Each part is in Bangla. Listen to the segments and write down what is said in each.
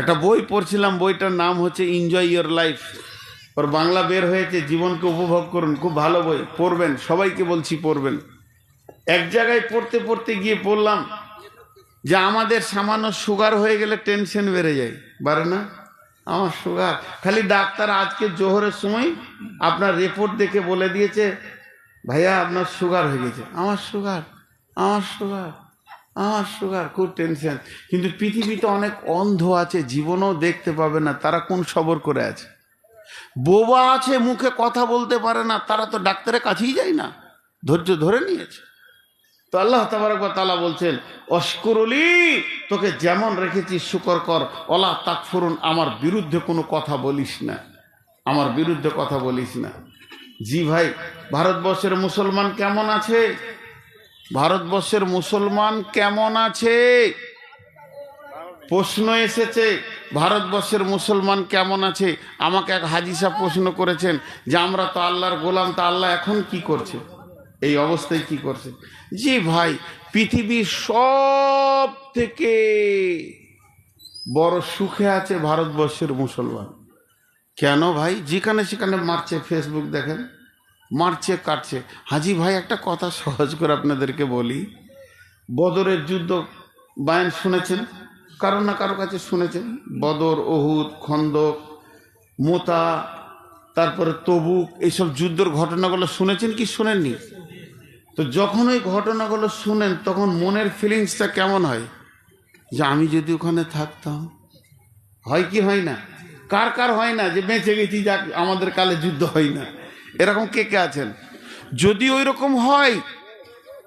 একটা বই পড়ছিলাম, বইটার নাম হচ্ছে এনজয় ইয়োর লাইফ ওর বাংলা বের হয়েছে, জীবনকে উপভোগ করুন, খুব ভালো বই, পড়বেন, সবাইকে বলছি পড়বেন। এক জায়গায় পড়তে পড়তে গিয়ে পড়লাম যে আমাদের সামান্য সুগার হয়ে গেলে টেনশন বেড়ে যায়, বাড়ে না? আমার সুগার খালি ডাক্তার আজকে জোহরের সময় আপনার রিপোর্ট দেখে বলে দিয়েছে, ভাইয়া, আপনার সুগার হয়ে গেছে। আমার সুগার আমার সুগার আমার সুগার, খুব টেনশন কিন্তু পৃথিবীতে অনেক অন্ধ আছে, জীবনও দেখতে পাবে না, তারা কোন সবর করে আছে? বোবা আছে, মুখে কথা বলতে পারে না, তারা তো ডাক্তারের কাছেই যায় না, ধৈর্য ধরে নিয়েছে। তো আল্লাহ তালা বলছেন অস্করলি তোকে যেমন রেখেছি, শুকর কর। অলা তাকফুরুন, আমার বিরুদ্ধে কোনো কথা বলিস না। আমার বিরুদ্ধে কথা বলিস না। জি ভাই, ভারতবর্ষের মুসলমান কেমন আছে? ভারতবর্ষের মুসলমান কেমন আছে? প্রশ্ন এসেছে, ভারতবর্ষের মুসলমান কেমন আছে? আমাকে এক হাজি সাহেব প্রশ্ন করেছেন যে, আমরা তো আল্লাহর গোলাম, তা আল্লাহ এখন কি করছে? এই অবস্থায় কি করছে? জি ভাই, পৃথিবীর সব থেকে বড় সুখে আছে ভারতবর্ষের মুসলমান। কেন ভাই? যেখানে সেখানে মারছে ফেসবুক দেখেন। মারছে, কাটছে। হাজি ভাই, একটা কথা সহজ করে আপনাদেরকে বলি। বদরের যুদ্ধ বায়ান শুনেছেন? কারও না কারও কাছে শুনেছেন? বদর, ওহুদ, খন্দক, মোতা, তারপরে তবুক এইসব যুদ্ধের ঘটনাগুলো শুনেছেন কি শুনেননি? তো যখন ওই ঘটনাগুলো শুনেন, তখন মনের ফিলিংসটা কেমন হয়? যে আমি যদি ওখানে থাকতাম, হয় কি হয় না? কার কার হয় না যে বেঁচে গেছি, যাক, আমাদের কালে যুদ্ধ হয় না। এরকম কে কে আছেন? যদি ওই রকম হয়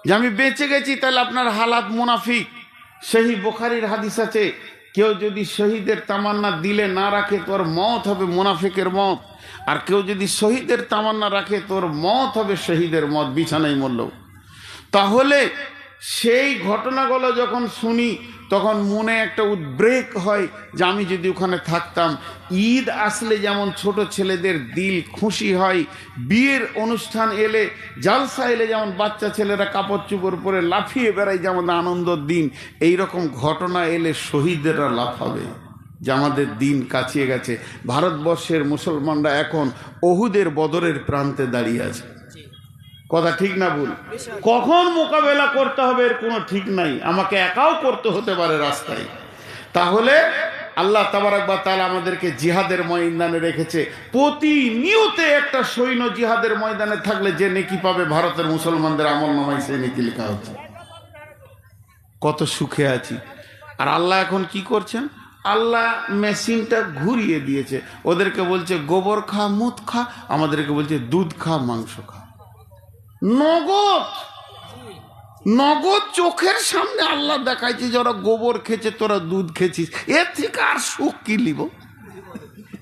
যে আমি বেঁচে গেছি, তাহলে আপনার হালাত মুনাফিক। সেই বোখারির হাদিস আছে, কেউ যদি শহীদের তামান্না দিলে না রাখে, তোর মত হবে মুনাফিকের মত। আর কেউ যদি শহীদের তামান্না রাখে, তোর মত হবে শহীদের মত, বিছানায় মরল তাহলে সেই ঘটনাগুলো যখন শুনি তখন মনে একটা উদ্বেগ হয় যে আমি যদি ওখানে থাকতাম। ঈদ আসলে যেমন ছোট ছেলেদের দিল খুশি হয়, বিয়ের অনুষ্ঠান এলে জালসা এলে যেমন বাচ্চা ছেলেরা কাপড় চুপড় পরে লাফিয়ে বেড়ায় যেমন আনন্দর দিন এই রকম ঘটনা এলে শহীদেরা লাফাবে যে আমাদের দিন কাছিয়ে গেছে। ভারতবর্ষের মুসলমানরা এখন অহুদের বদরের প্রান্তে দাঁড়িয়ে আছে। কথা ঠিক না ভুল? কখন মোকাবেলা করতে হবে এর কোনো ঠিক নাই। আমাকে একাও করতে হতে পারে রাস্তায়। তাহলে আল্লাহ তাবারাকবা তালা আমাদেরকে জিহাদের ময়দানে রেখেছে। প্রতিনিয়তে একটা সৈন্য জিহাদের ময়দানে থাকলে যে নেকি পাবে ভারতের মুসলমানদের আমল নামাই সেই নেকি লেখা হচ্ছে। কত সুখে আছি। আর আল্লাহ এখন কি করছেন? আল্লাহ মেশিনটা ঘুরিয়ে দিয়েছে। ওদেরকে বলছে গোবর খা মুদ খা। আমাদেরকে বলছে দুধ খা মাংস খা। নগদ। নগদ চোখের সামনে আল্লাহ দেখাইছি যে ওরা গোবর খেয়েছে, তোরা দুধ খেয়েছিস। এর থেকে আর সুখ কি লিব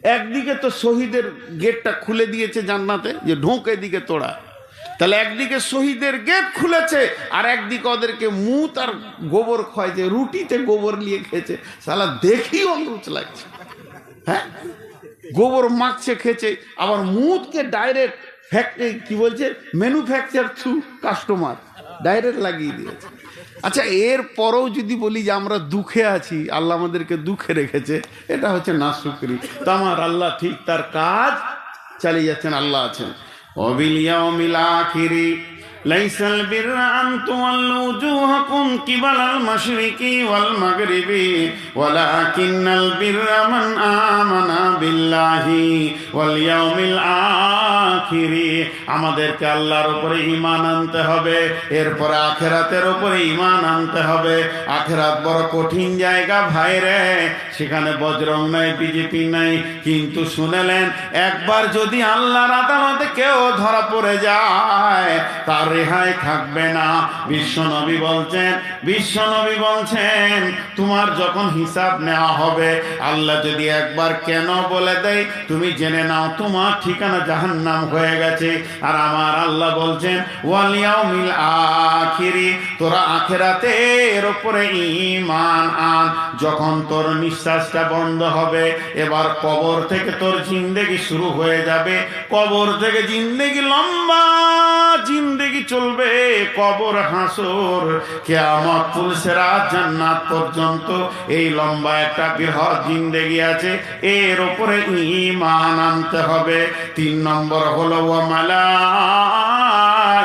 একদিকে তো শহীদের গেটটা খুলে দিয়েছে জান্নাতে, যে ঢোক এদিকে তোরা। তাহলে একদিকে শহীদের গেট খুলেছে, আর একদিকে ওদেরকে মুত আর গোবর খাওয়াইছে রুটিতে গোবর নিয়ে খেয়েছে। সালা দেখি অনুরোধ লাগছে। হ্যাঁ? গোবর মাখছে, খেয়েছে, আবার মুতকে ডাইরেক্ট কি বলছে? ম্যানুফ্যাকচার থ্রু কাস্টমার ডাইরেক্ট লাগিয়ে দিয়েছে। আচ্ছা এর পরেও যদি বলি যে আমরা দুঃখে আছি, আল্লাহ আমাদেরকে দুঃখে রেখেছে, এটা হচ্ছে না শুক্রি। তো আমার আল্লাহ ঠিক তার কাজ চালিয়ে যাচ্ছেন, আল্লাহ আছেন। অবিলিয়াউমিল আখিরি। ليس البر أن تولوا وجوهكم قبل المشرق والمغرب ولكن البر من آمن بالله واليوم الآخر আমাদেরকে আল্লাহর উপরে ইমান আনতে হবে এরপরে আখেরাতের উপরে ইমান আনতে হবে আখেরাত বড় কঠিন জায়গা ভাইরে সেখানে বজরং নাই বিজেপি নাই কিন্তু শুনেলেন একবার যদি আল্লাহর আদালতে কেউ ধরা পড়ে যায় তার রেহাই থাকবে না। বিশ্বনবী বলছেন বিশ্বনবী বলছেন, তোমার যখন হিসাব নেওয়া হবে, আল্লাহ যদি একবার কেন বলে দেয়, তুমি জেনে নাও, তোমার ঠিকানা জাহান্নাম হয়ে গেছে। আর আমার আল্লাহ বলছেন ওয়ালিয়াউমিল আখিরি, তোরা আখেরাতে এর উপরে ঈমান আন। যখন তোর নিঃশ্বাসটা বন্ধ হবে, এবার কবর থেকে তোর জিন্দেগি শুরু হয়ে যাবে। কবর থেকে জিন্দেগি লম্বা, জিন্দেগি চলবে কবর হাসর। কেয়ামত তুলসেরা জান্নাত পর্যন্ত এই লম্বা একটা বৃহৎ জিন্দেগি আছে, এর উপরে ইমান আনতে হবে। তিন নম্বর হলো ও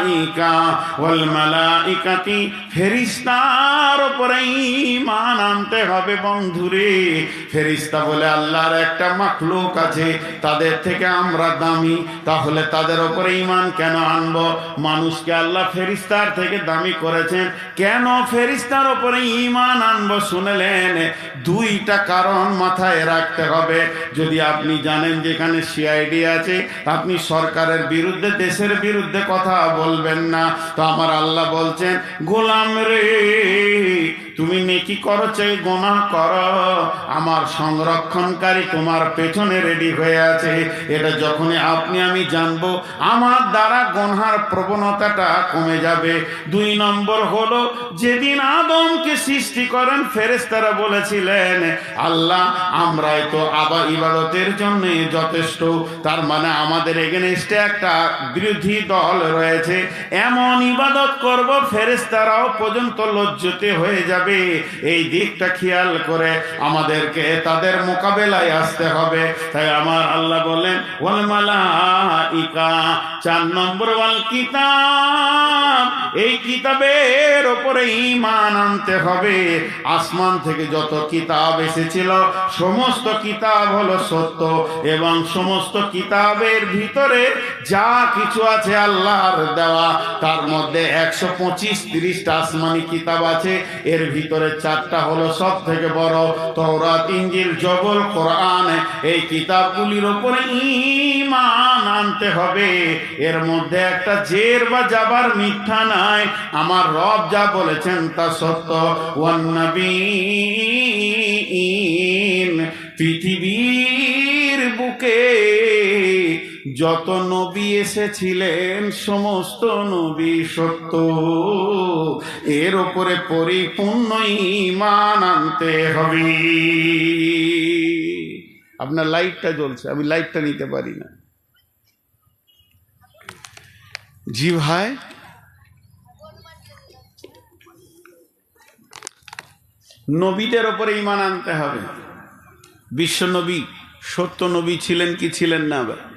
মালাইকা ওয়াল মালাইকাতি, ফেরিস্তার উপরে ইমান আনতে হবে বন্ধুরে। ফেরিস্তা বলে আল্লাহর একটা মাখলুক আছে, তাদের থেকে আমরা দামি, তাহলে তাদের উপরে ইমান কেন আনব? মানুষকে আল্লাহ ফেরিস্তার থেকে দামি করেছেন, কেন ফেরিস্তার উপরে ইমান আনব শুনলেন? দুইটা কারণ মাথায় রাখতে হবে। যদি আপনি জানেন যেখানে সিআইডি আছে, আপনি সরকারের বিরুদ্ধে, দেশের বিরুদ্ধে কথা বলবেন না। তো আমার আল্লাহ বলছেন, গোলাম রে, তুমি নেকি করো, চাই গোনা করো। আমার সংরক্ষণকারী তোমার পেছনে রেডি হয়ে আছে। এটা যখনই আপনি আমি জানব, আমার দ্বারা গনহার প্রবণতাটা কমে যাবে। দুই নম্বর হলো, যেদিন আদমকে সৃষ্টি করেন ফেরেস্তারা বলেছিলেন, আল্লাহ, আমরাই তো আবার ইবাদতের জন্য যথেষ্ট। তার মানে আমাদের এগেনস্টে একটা বিরোধী দল রয়েছে। এমন ইবাদত করব ফেরেস্তারাও পর্যন্ত লজ্জতে হয়ে যাবে। এই দিকটা খেয়াল করে আমাদেরকে তাদের মোকাবেলায় আসতে হবে। তাই আমার আল্লাহ বলেন, ওয়াল মালাইকা চার নম্বর ওয়াল কিতাব। এই কিতাবের ওপরে ঈমান আনতে হবে। আসমান থেকে যত কিতাব এসেছিল, সমস্ত কিতাব হলো সত্য এবং সমস্ত কিতাবের ভিতরে যা কিছু আছে আল্লাহর দেওয়া তার মধ্যে একশো পঁচিশ তিরিশটা আসমানি কিতাব আছে। এর ভিতরে চারটা হলো সব থেকে বড় তওরাত ইঞ্জিল জবল, কোরআন। এই কিতাবগুলির ওপরে ঈমান আনতে হবে। এর মধ্যে একটা জের বা যাবার মিথ্যা নাই। আমার রব যা বলেছেন তা সত্য। ওয়ান্নবীন পৃথিবীর বুকে যত নবী এসেছিলেন, সমস্ত নবী সত্য। এর ওপরে পরিপূর্ণ ইমান আনতে হবে। আপনার লাইটটা জ্বলছে, আমি লাইটটা নিতে পারি না। জি ভাই। নবীদের ওপরে ইমান আনতে হবে। বিশ্ব নবী, সত্য নবী ছিলেন কি ছিলেন না? আবার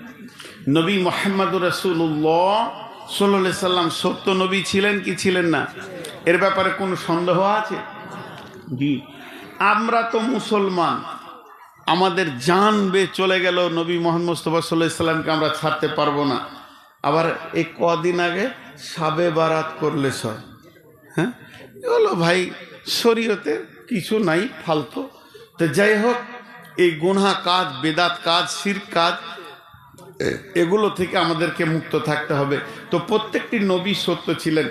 নবী মোহাম্মদুর রসুল্লাহ সাল্লাহ সাল্লাম সত্য নবী ছিলেন কি ছিলেন না? এর ব্যাপারে কোনো সন্দেহ আছে? জি। আমরা তো মুসলমান। আমাদের জান চলে গেল নবী মোহাম্মদ মুস্তফা সাল্লাহ সাল্লামকে আমরা ছাড়তে পারব না। আবার এই কদিন আগে সাবে বারাত করলে সব। হ্যাঁ? হলো ভাই, শরীয়তে কিছু নাই, ফালতু। তো যাই হোক, এই গুনহা কাজ, বেদাত কাজ শির কাজ এগুলো থেকে আমাদেরকে মুক্ত থাকতে হবে। তো প্রত্যেকটি নবী সত্য ছিলেন।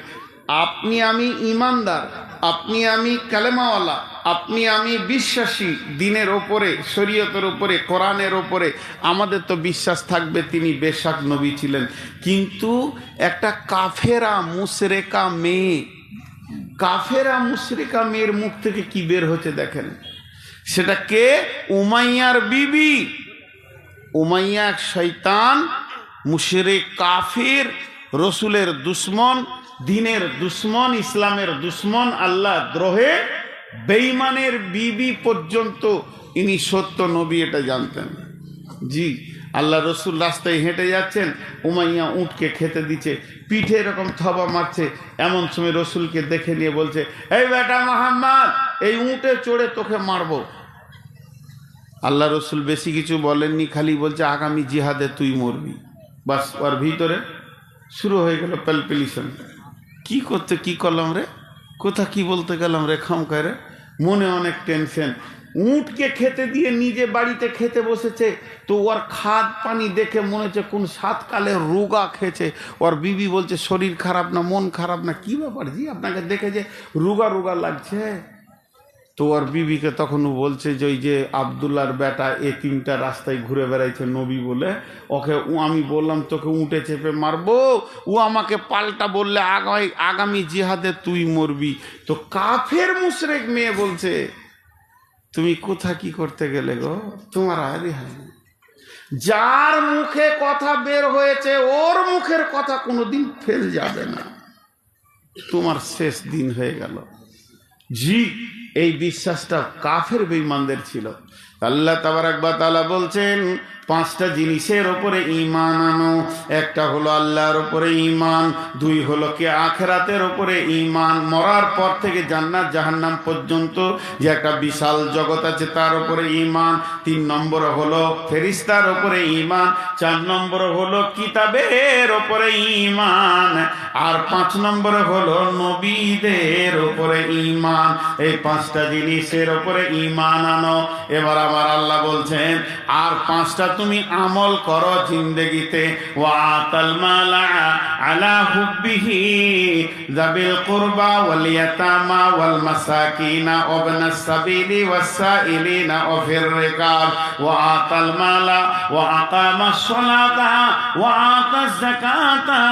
আপনি আমি ইমানদার, আপনি আমি কালেমাওয়ালা, আপনি আমি বিশ্বাসী, দিনের ওপরে, শরীয়তের ওপরে, কোরআনের ওপরে। আমাদের তো বিশ্বাস থাকবে তিনি বেশাক নবী ছিলেন। কিন্তু একটা কাফেরা মুসরেকা মেয়ে, কাফেরা মুসরেকা মেয়ের মুখ থেকে কি বের হচ্ছে দেখেন? সেটা কে? উমাইয়ার বিবি। উমাইয়া শৈতান মুশরে কাফির, রসুলের দুশ্মন, দিনের দুশ্মন, ইসলামের দুশ্মন, আল্লাহ দ্রোহে বেইমানের বিবি পর্যন্ত ইনি সত্য নবী এটা জানতেন। জি, আল্লাহ রসুল রাস্তায় হেঁটে যাচ্ছেন, উমাইয়া উঁটকে খেতে দিচ্ছে, পিঠে এরকম থবা মারছে, এমন সময় রসুলকে দেখে নিয়ে বলছে, এই বেটা মোহাম্মদ, এই উঁটে চড়ে তোকে মারবো। আল্লাহ রসুল বেশি কিছু বলেননি, খালি বলছে, আগামী জিহাদে তুই মরবি। বাস, ওর ভিতরে শুরু হয়ে গেল প্যালপিলিশন কি করতে, কি করলাম রে? কোথা কি বলতে গেলাম রে খামকায় রে? মনে অনেক টেনশন উঁটকে খেতে দিয়ে নিজে বাড়িতে খেতে বসেছে, তো ওর খাদ পানি দেখে মনে হচ্ছে কোন সাতকালে রোগা খেয়েছে। ওর বিবি বলছে, শরীর খারাপ না, মন খারাপ না। কি ব্যাপার জি, আপনাকে দেখে যে রোগা রোগা লাগছে? তো ওর বিবিকে তখন ও বলছে যে ওই যে আবদুল্লার বেটা এ তিনটা রাস্তায় ঘুরে বেড়াইছে নবী বলে। ওকে ও আমি বললাম, তোকে উঠে চেপে মারবো। ও আমাকে পাল্টা বললে আগামী আগামী জিহাদে তুই মরবি। তো কাফের মুশরেক মেয়ে বলছে, তুমি কোথা কি করতে গেলে গো? তোমার আরে হয় যার মুখে কথা বের হয়েছে, ওর মুখের কথা কোনোদিন ফেল যাবে না। তোমার শেষ দিন হয়ে গেল। জি এই বিশ্বাসটা কাফের বেঈমানদের ছিল। আল্লাহ তাবারাকবা তালা বলছেন পাঁচটা জিনিসের ওপরে ইমান আনো। একটা হলো আল্লাহর ওপরে ইমান দুই হলো কে আখেরাতের ওপরে ইমান মরার পর থেকে জান্নাত জাহান্নাম পর্যন্ত যে একটা বিশাল জগৎ আছে তার ওপরে ইমান তিন নম্বর হলো ফেরিস্তার ওপরে ইমান চার নম্বর হলো কিতাবের ওপরে ইমান আর পাঁচ নম্বরে হলো নবীদের ওপরে ইমান এই পাঁচটা জিনিসের ওপরে ইমান আনো। এবার আমার আল্লাহ বলছেন, আর পাঁচটা তুমি আমল করো জিন্দেগিতে। ওয়াতাল মালা আলা হুব্বিহি। যাবিল কুরবা ওয়াল ইয়াতামা ওয়াল মাসাকিনা ওয়াবনাস সাবিলি ওয়াসাইলিনা ওয়া ফির রিকাব। ওয়াতাল মালা ওয়া আকামাস সালাতা ওয়া আতাজ যাকাতা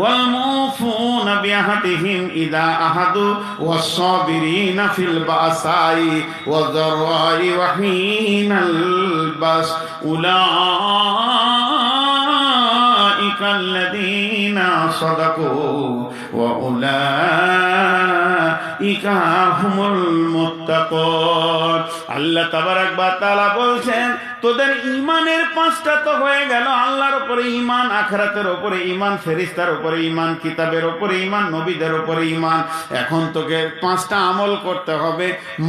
ওয়াল মুফুনা বিআহদিহিম ইদা আহাদু ওয়াস সাবিরিনা ফিল বাসাই ওয়াদ দাররাই ওয়া হিনাল বাস। أولئك الذين صدقوا وأولئك هم المتقون আল্লাহ তাবারাক বা তাআলা বলছেন তোদের ইমানের পাঁচটা তো হয়ে গেল। আল্লাহর উপরে ইমান আখরাতের ওপরে ইমান ফেরিস্তার উপরে ইমান কিতাবের ওপরে ইমান নবীদের উপরে ইমান এখন তোকে পাঁচটা আমল করতে হবে,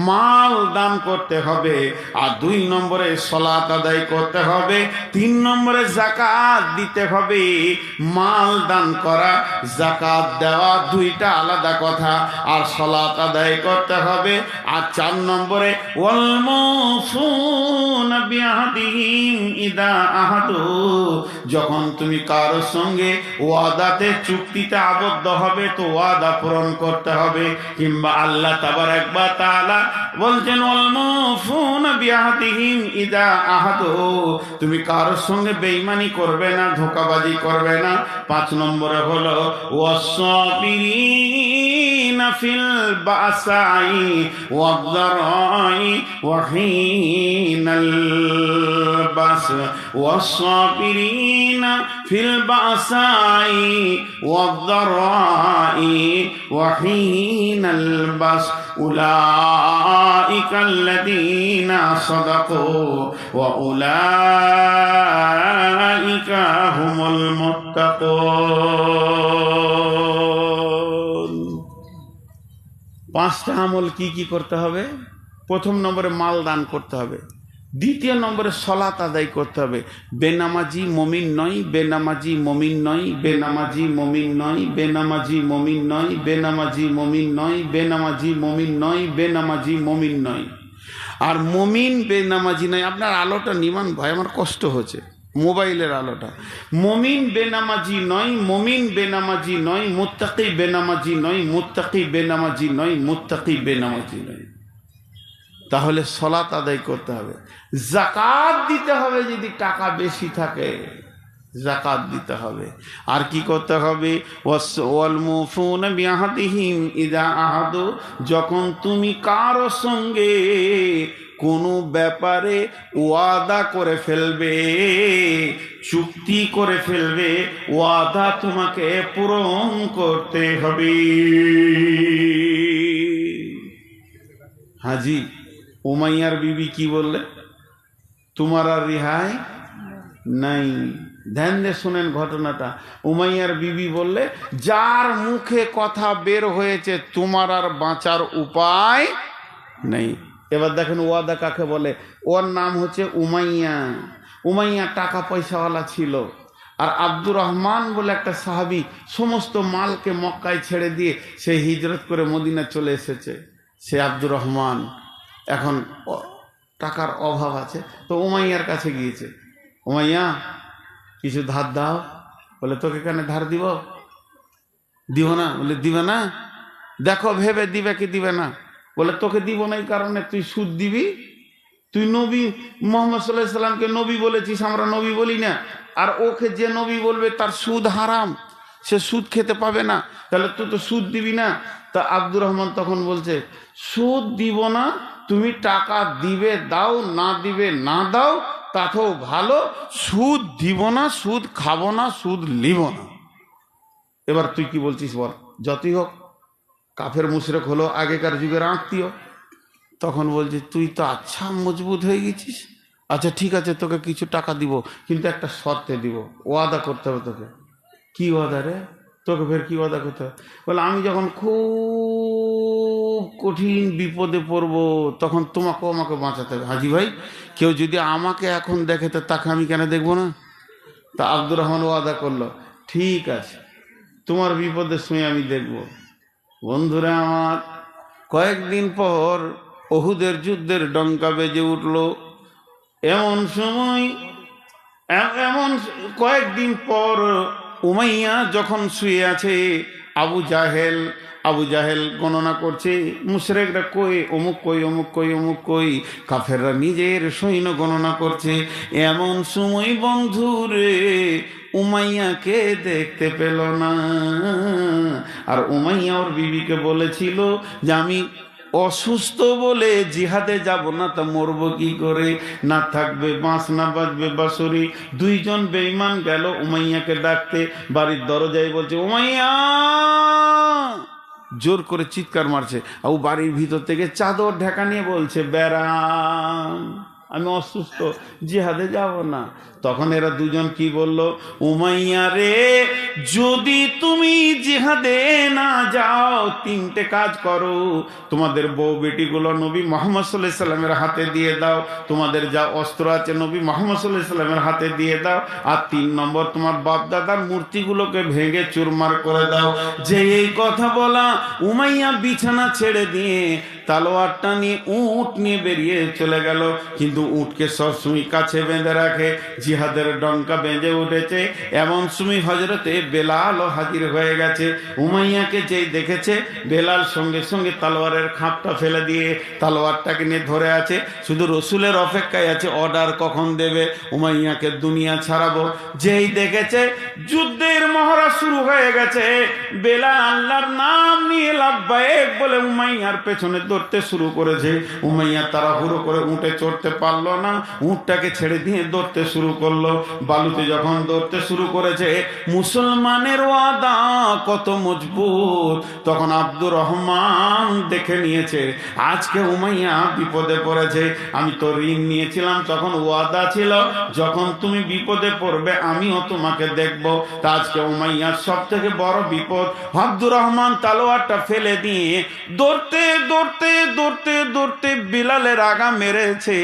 মাল দান করতে হবে, আর দুই নম্বরে সলাত আদায় করতে হবে, তিন নম্বরে জাকাত দিতে হবে। মাল দান করা জাকাত দেওয়া দুইটা আলাদা কথা, আর সলাত আদায় করতে হবে, আর চার নম্বরে ওয়ালমুফুন বিআহদিহিম ইদা আহাদু, যখন তুমি কারোর সঙ্গে ওয়াদাতে চুক্তিতে আবদ্ধ হবে, তো ওয়াদা পূরণ করতে হবে। কিংবা আল্লাহ তাবারাক ওয়া তাআলা বলছেন, ওয়ালমুফুন বিআহদিহিম ইদা আহাদু তুমি কারোর সঙ্গে বেঈমানি করবে না, ধোকাবাজি করবে না। পাঁচ নম্বরে হলো, ওয়াসসাবিরিন المؤمنين في البأساء والضراء وحين البأس والصابرين في البأساء والضراء وحين البأس أولئك الذين صدقوا وأولئك هم المتقون পাঁচটা আমল কি কি করতে হবে? প্রথম নম্বরে মাল দান করতে হবে। দ্বিতীয় নম্বরে সলাত আদায় করতে হবে। বেনামাজি মমিন নয়, বেনামাজি মমিন নয়, বেনামাজি মমিন নয়, বেনামাজি মমিন নয়, বেনামাজি মমিন নয়, বেনামাজি মমিন নয়, বেনামাজি মমিন নয়। আর মমিন, বেনামাজি নয়, আপনার আলোটা নিমান ভাই আমার কষ্ট হচ্ছে। মোবাইলের আলোটা। মমিন বেনামাজি নয়, মমিন বেনামাজি নয়, মুত্তাকি বেনামাজি নয়, মুত্তাকি বেনামাজি নয়, মুত্তাকি বেনামাজি নয়। তাহলে সলাত আদায় করতে হবে। জাকাত দিতে হবে যদি টাকা বেশি থাকে জাকাত দিতে হবে। আর কি করতে হবে? যখন তুমি কারও সঙ্গে কোনো ব্যাপারে ওয়াদা করে ফেলবে, চুক্তি করে ফেলবে, ওয়াদা তোমাকে পূরণ করতে হবে। হাজি, উমাইয়ার বিবি কি বললে? তোমার আর রেহাই নাই। ধ্যান দিয়ে শোনেন ঘটনাটা। উমাইয়ার বিবি বললে, যার মুখে কথা বের হয়েছে, তোমার আর বাঁচার উপায় নেই। এবার দেখেন ওয়াদা কাকে বলে? ওর নাম হচ্ছে উমাইয়া। উমাইয়া টাকা পয়সাওয়ালা ছিল। আর আব্দুর রহমান বলে একটা সাহাবি সমস্ত মালকে মক্কায় ছেড়ে দিয়ে সে হিজরত করে মদিনা চলে এসেছে। সে আব্দুর রহমান। এখন টাকার অভাব আছে। তো উমাইয়ার কাছে গিয়েছে। উমাইয়া, কিছু ধার দাও। বলে, তোকে কেন ধার দিব? দিব না। বলে, দিবে না? দেখো, ভেবে দিবে কি দিবে না? বলে, তোকে দিব না এই কারণে তুই সুদ দিবি? তুই নবী, মোহাম্মদ সাল্লাহ সাল্লামকে নবী বলেছিস, আমরা নবী বলি না। আর ওকে যে নবী বলবে, তার সুদ হারাম। সে সুদ খেতে পাবে না। তাহলে তুই তো সুদ দিবি না। তা আব্দুর রহমান তখন বলছে, সুদ দিব না, তুমি টাকা দিবে দাও, না দিবে না দাও, তাতেও ভালো। সুদ দিব না, সুদ খাব না, সুদ লিব না। এবার তুই কি বলছিস বল? যতই হোক কাফের মুশরেক হলো, আগেকার যুগের আত্মীয়। তখন বলছে, তুই তো আচ্ছা মজবুত হয়ে গেছিস। আচ্ছা ঠিক আছে, তোকে কিছু টাকা দিব, কিন্তু একটা শর্তে দিব, ওয়াদা করতে হবে তোকে। কী ওয়াদা রে? তোকে ফের কী ওয়াদা করতে হবে? বলে, আমি যখন খুব কঠিন বিপদে পড়ব, তখন তোমাকেও আমাকে বাঁচাতে হবে। হাজি ভাই, কেউ যদি আমাকে এখন দেখে, তো তাকে আমি কেন দেখব না? তা আব্দুর রহমান ওয়াদা করল, ঠিক আছে, তোমার বিপদের সময় আমি দেখব। বন্ধুরা আমার, কয়েকদিন পর অহুদের যুদ্ধের ডঙ্কা বেজে উঠল। এমন সময় এমন কয়েকদিন পর উমাইয়া যখন শুয়ে আছে, আবু জাহেল আবু জাহেল গণনা করছে, মুশরেকরা কই, অমুক কই অমুক কই অমুক কই, কাফেররা নিজের সৈন্য গণনা করছে। এমন সময় বন্ধুরে উমাইয়াকে দেখতে পেল না। আর উমাইয়া ওর বিবিকে বলেছিল যে, আমি অসুস্থ বলে জিহাদে যাব না, তা মরব কি করে? না থাকবে বাঁশ, না বাজবে বাঁশরি। দুইজন বেইমান গেল উমাইয়াকে ডাকতে। বাড়ির দরজায় বলছে, উমাইয়া! জোর করে চিৎকার মারছে। আর বাড়ির ভিতর থেকে চাদর ঢাকা নিয়ে বলছে, বেড়াম। আমি অসুস্থ, জিহাদে যাব না। তখন এরা দুজন কি বলল, উমাইয়া রে, যদি তুমি জিহাদে না যাও, তিনটে কাজ করো। তোমাদের বউ বেটিগুলো নবী মোহাম্মদ সাল্লাহ সাল্লামের হাতে দিয়ে দাও। তোমাদের যা অস্ত্র আছে নবী মোহাম্মদ সাল্লাহ সাল্লামের হাতে দিয়ে দাও। আর তিন নম্বর, তোমার বাপ দাদার মূর্তিগুলোকে ভেঙে চুরমার করে দাও। যে এই কথা বলা, উমাইয়া বিছানা ছেড়ে দিয়ে তালোয়ারটা নিয়ে উট নিয়ে বেরিয়ে চলে গেল। কিন্তু উটকে সবসময় কাছে বেঁধে রাখে, জিহাদের ডঙ্কা বেঁধে উঠেছে। এমন সময় হজরতে বেলালও হাজির হয়ে গেছে। উমাইয়াকে যেই দেখেছে, বেলাল সঙ্গে সঙ্গে তালোয়ারের খাপটা ফেলে দিয়ে তালোয়ারটাকে নিয়ে ধরে আছে। শুধু রসুলের অপেক্ষায় আছে, অর্ডার কখন দেবে? উমাইয়াকে দুনিয়া ছাড়াবো। যেই দেখেছে, যুদ্ধের মহড়া শুরু হয়ে গেছে। বেলাল আল্লাহর নাম নিয়ে লাভবায়েক বলে উমাইয়ার পেছনে দৌড়তে শুরু করেছে। উমাইয়া তাড়াহুড়ো করে উঠে চড়তে পারল না উঠটাকে ছেড়ে দিয়ে দৌড়তে শুরু করল। বালুতে যখন দৌড়তে শুরু করেছে, মুসলমানের ওয়াদা কত মজবুত। তখন আব্দুর রহমান দেখে নিয়েছে, আজকে উমাইয়া বিপদে পড়েছে। আমি তো ঋণ নিয়েছিলাম, তখন ওয়াদা ছিল, যখন তুমি বিপদে পড়বে, আমিও তোমাকে দেখব। তা আজকে উমাইয়ার সব থেকে বড় বিপদ। আব্দুর রহমান তালোয়ারটা ফেলে দিয়ে দৌড়তে দৌড়তে দৌড়তে দৌড়তে বিলালের আগা মেরেছে।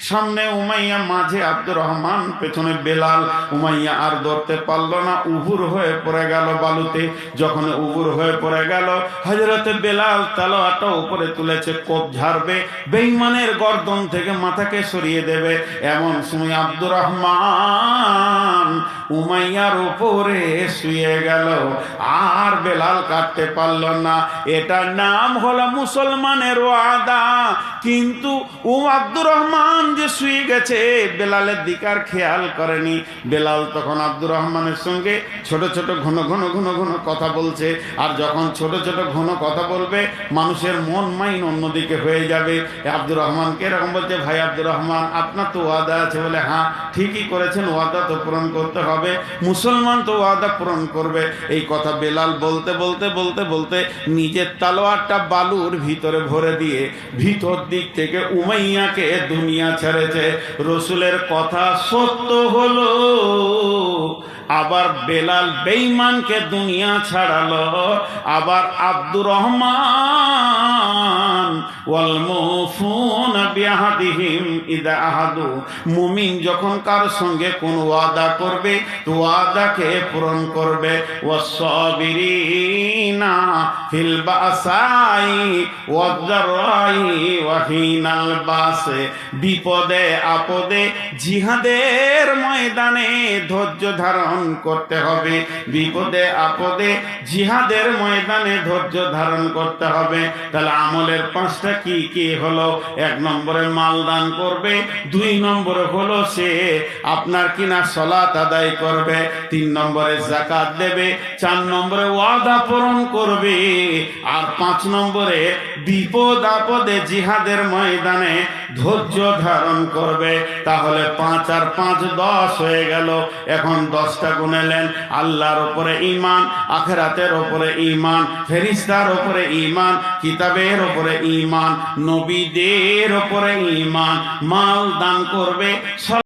সামনে উমাইয়া মাঝে আব্দুর রহমান, পেছনে বেলাল। উমাইয়া আর ধরতে পারল না, উহুর হয়ে পড়ে গেল বালুতে। যখন উহুর হয়ে পড়ে গেল হজরতে বেলাল তালোয়ারটা উপরে তুলেছে, কোপ ঝাড়বে, বেইমানের গর্দন থেকে মাথাকে সরিয়ে দেবে। এমন সময় আব্দুর রহমান উমাইয়ার উপরে শুয়ে গেল। আর বেলাল কাটতে পারল না। এটার নাম হলো মুসলমানের ওয়াদা। কিন্তু ও আব্দুর রহমান যে শুয়ে গেছে, বেলালের দিকার খেয়াল করেনি। বেলাল তখন আব্দুর রহমানের সঙ্গে ছোট ছোট ঘন ঘন ঘন ঘন কথা বলছে। আর যখন ছোট ছোট ঘন কথা বলবে, মানুষের মন মাইন অন্যদিকে হয়ে যাবে। আব্দুর রহমানকে এরকম বলছে, ভাই আব্দুর রহমান, আপনার তো ওয়াদা আছে বলে হ্যাঁ ঠিকই করেছেন, ওয়াদা তো পূরণ করতে হবে। মুসলমান তো ওয়াদা পূরণ করবে। এই কথা বেলাল বলতে বলতে বলতে বলতে নিজের তালোয়ারটা বালুর ভিতরে ভরে দিয়ে ভিতর দিক থেকে উমাইয়াকে দুনিয়া ছেড়েছে। রসুলের কথা সত্য হলো। আবার বেলাল বেইমানকে দুনিয়া ছাড়ালো। আবার আব্দুর রহমান, ওয়াল ইদা আহাদু। মুমিন যখন কার সঙ্গে কোন ওয়াদা করবে, তো ওয়াদাকে পূরণ করবে। ওয়াসসাবিরিনা ফিল বাসাই ওয়াদ-দারাই ওয়া হিনাল বাসে। বিপদে আপদে, জিহাদের ময়দানে ধৈর্য ধারণ করতে হবে। বিপদে, আপদে জিহাদের ময়দানে ধৈর্য ধারণ করতে হবে। তাহলে আমলের পাঁচটা কি কি হলো? এক নম্বরে মাল দান করবে, দুই নম্বরে হলো সে আপনার কিনা সলাত আদায় করবে, তিন নম্বরে জাকাত দেবে, চার নম্বরে ওয়াদা পূরণ করবে, আর পাঁচ নম্বরে বিপদ, আপদে জিহাদের ময়দানে ধৈর্য ধারণ করবে। তাহলে পাঁচ আর পাঁচ দশ হয়ে গেল। এখন দশটা গুনেলেন আল্লাহর ওপরে ইমান আখেরাতের ওপরে ইমান ফেরিস্তার ওপরে ইমান কিতাবের ওপরে ইমান নবীদের ওপরে ইমান মাল দান করবে।